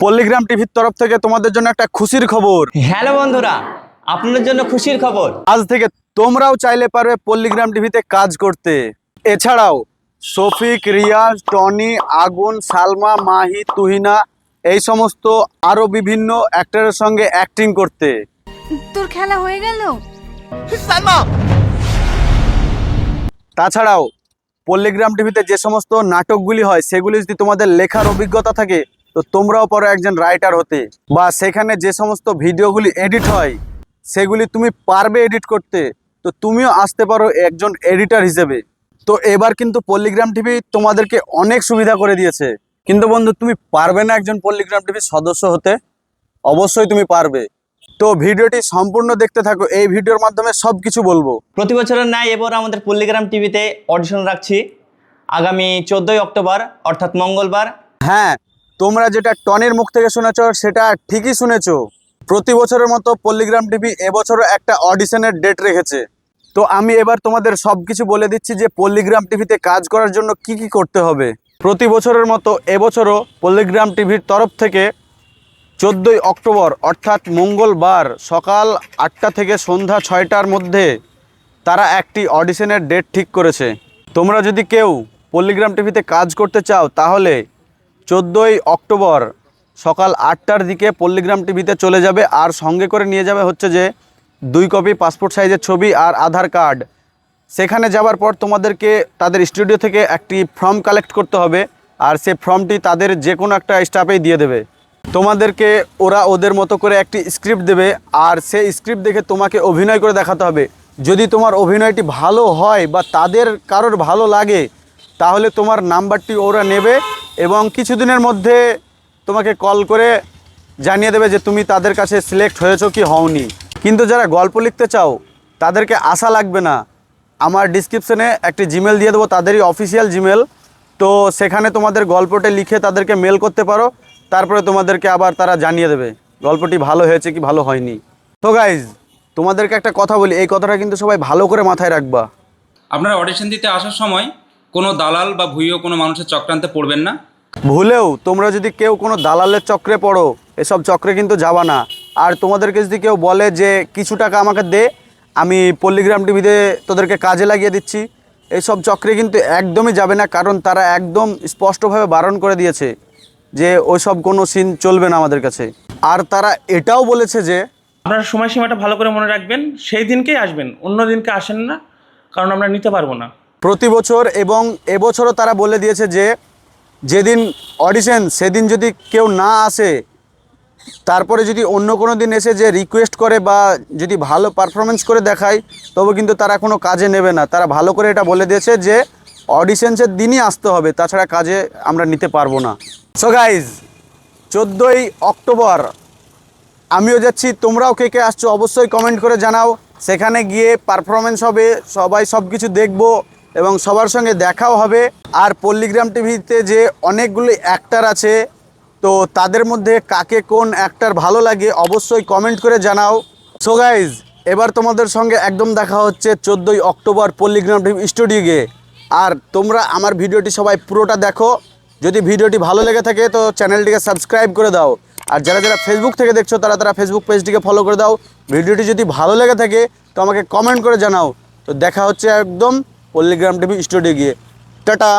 পল্লিগ্রাম টিভির তরফ থেকে তোমাদের জন্য একটা খুশির খবর। হ্যালো বন্ধুরা আপনাদের জন্য খুশির খবর। আজ থেকে তোমরাও চাইলে পারবে পল্লিগ্রাম টিভিতে কাজ করতে। এছাড়াও শফিক রিয়াজ টনি আগুন সালমা মাহি তুহিনা এই সমস্ত আরও বিভিন্ন অ্যাক্টরের সঙ্গে অ্যাক্টিং করতে। তোর খেলা হয়ে গেল? সালমা! তাছাড়াও পল্লিগ্রাম টিভিতে যে সমস্ত নাটকগুলি হয় সেগুলি যদি তোমাদের লেখার অভিজ্ঞতা থাকে তো তোমরাও পারো একজন রাইটার হতে। বা সেখানে যে সমস্ত ভিডিওগুলি এডিট হয় সেগুলি তুমি পারবে এডিট করতে। তো তুমিও আসতে পারো একজন এডিটার হিসেবে। তো এবার কিন্তু পল্লিগ্রাম টিভি তোমাদেরকে অনেক সুবিধা করে দিয়েছে। কিন্তু বন্ধু তুমি পারবে না একজন পল্লিগ্রাম টিভির সদস্য হতে। অবশ্যই তুমি পারবে। তো ভিডিওটি সম্পূর্ণ দেখতে থাকো। এই ভিডিওর মাধ্যমে সব কিছু বলব। প্রতি বছরের ন্যায় এবার আমাদের পল্লিগ্রাম টিভিতে অডিশন রাখছি। আগামী চোদ্দই অক্টোবর অর্থাৎ মঙ্গলবার। হ্যাঁ তোমরা যেটা টনের মুখ থেকে শুনেছ, সেটা ঠিকই শুনেছ। প্রতি বছরের মতো পল্লিগ্রাম টিভি এবছরও একটা অডিশনের ডেট রেখেছে। তো আমি এবার তোমাদের সব কিছু বলে দিচ্ছি যে পল্লিগ্রাম টিভিতে কাজ করার জন্য কি কি করতে হবে। প্রতি বছরের মতো এবছরও পল্লিগ্রাম টিভির তরফ থেকে চোদ্দোই অক্টোবর, অর্থাৎ মঙ্গলবার সকাল আটটা থেকে সন্ধ্যা ছয়টার মধ্যে তারা একটি অডিশনের ডেট ঠিক করেছে। তোমরা যদি কেউ পল্লিগ্রাম টিভিতে কাজ করতে চাও, তাহলে চোদ্দোই অক্টোবর সকাল আটটার দিকে পল্লিগ্রাম টিভিতে চলে যাবে আর সঙ্গে করে নিয়ে যাবে হচ্ছে যে দুই কপি পাসপোর্ট সাইজের ছবি আর আধার কার্ড। সেখানে যাওয়ার পর তোমাদেরকে তাদের স্টুডিও থেকে একটি ফর্ম কালেক্ট করতে হবে আর সে ফর্মটি তাদের যে কোনো একটা স্টাফেই দিয়ে দেবে। তোমাদেরকে ওরা ওদের মতো করে একটি স্ক্রিপ্ট দেবে আর সেই স্ক্রিপ্ট দেখে তোমাকে অভিনয় করে দেখাতে হবে। যদি তোমার অভিনয়টি ভালো হয় বা তাদের কারোর ভালো লাগে, তাহলে তোমার নাম্বারটি ওরা নেবে এবং কিছুদিনের মধ্যে তোমাকে কল করে জানিয়ে দেবে যে তুমি তাদের কাছে সিলেক্ট হয়েছো কি হওনি। কিন্তু যারা গল্প লিখতে চাও, তাদেরকে আশা লাগবে না। আমার ডিসক্রিপশনে একটি জিমেল দিয়ে দেবো, তাদেরই অফিসিয়াল জিমেল তো সেখানে তোমাদের গল্পটা লিখে তাদেরকে মেল করতে পারো, তারপরে তোমাদেরকে আবার তারা জানিয়ে দেবে গল্পটি ভালো হয়েছে কি ভালো হয়নি। তো গাইজ তোমাদেরকে একটা কথা বলি, এই কথাটা কিন্তু সবাই ভালো করে মাথায় রাখবা। আপনারা অডিশন দিতে আসার সময় কোনো দালাল বা ভুইও কোনো মানুষের চক্রান্তে পড়বেন না। ভুলেও তোমরা যদি কেউ কোনো দালালের চক্রে পড়ো এসব চক্রে কিন্তু যাবা না। আর তোমাদেরকে যদি কেউ বলে যে কিছু টাকা আমাকে দে আমি পল্লিগ্রাম টিভিতে তোদেরকে কাজে লাগিয়ে দিচ্ছি এইসব চক্রে কিন্তু একদমই যাবে না কারণ তারা একদম স্পষ্টভাবে বারণ করে দিয়েছে যে ওইসব কোনো সিন চলবে না আমাদের কাছে। আর তারা এটাও বলেছে যে আপনারা সময়সীমাটা ভালো করে মনে রাখবেন সেই দিনকেই আসবেন অন্য দিনকে আসেন না কারণ আমরা নিতে পারব না। প্রতি বছর এবং এবছরও তারা বলে দিয়েছে যে যেদিন অডিশন সেদিন যদি কেউ না আসে, তারপরে যদি অন্য কোনো দিন এসে যে রিকোয়েস্ট করে বা যদি ভালো পারফরমেন্স করে দেখায়, তবে কিন্তু তারা কোনো কাজে নেবে না। তারা ভালো করে এটা বলে দিয়েছে যে অডিশনসের দিনই আসতে হবে, তাছাড়া কাজে আমরা নিতে পারব না। সো গাইজ চোদ্দোই অক্টোবর, আমিও যাচ্ছি, তোমরাও কে কে আসছো অবশ্যই কমেন্ট করে জানাও। সেখানে গিয়ে পারফরমেন্স হবে, সবাই সব কিছু দেখব। এবং সবার সঙ্গে দেখাও হবে। আর পল্লিগ্রাম টিভিতে যে অনেকগুলি অ্যাক্টার আছে, তো তাদের মধ্যে কাকে কোন অ্যাক্টার ভালো লাগে অবশ্যই কমেন্ট করে জানাও। সো গাইজ এবার তোমাদের সঙ্গে একদম দেখা হচ্ছে চোদ্দোই অক্টোবর পল্লিগ্রাম টিভি স্টুডিও গিয়ে আর তোমরা আমার ভিডিওটি সবাই পুরোটা দেখো। যদি ভিডিওটি ভালো লেগে থাকে, তো চ্যানেলটিকে সাবস্ক্রাইব করে দাও। আর যারা যারা ফেসবুক থেকে দেখছ, তারা তারা ফেসবুক পেজটিকে ফলো করে দাও। ভিডিওটি যদি ভালো লেগে থাকে, তো আমাকে কমেন্ট করে জানাও। তো দেখা হচ্ছে একদম পল্লিগ্রাম টিভি স্টুডিও গিয়ে টাটা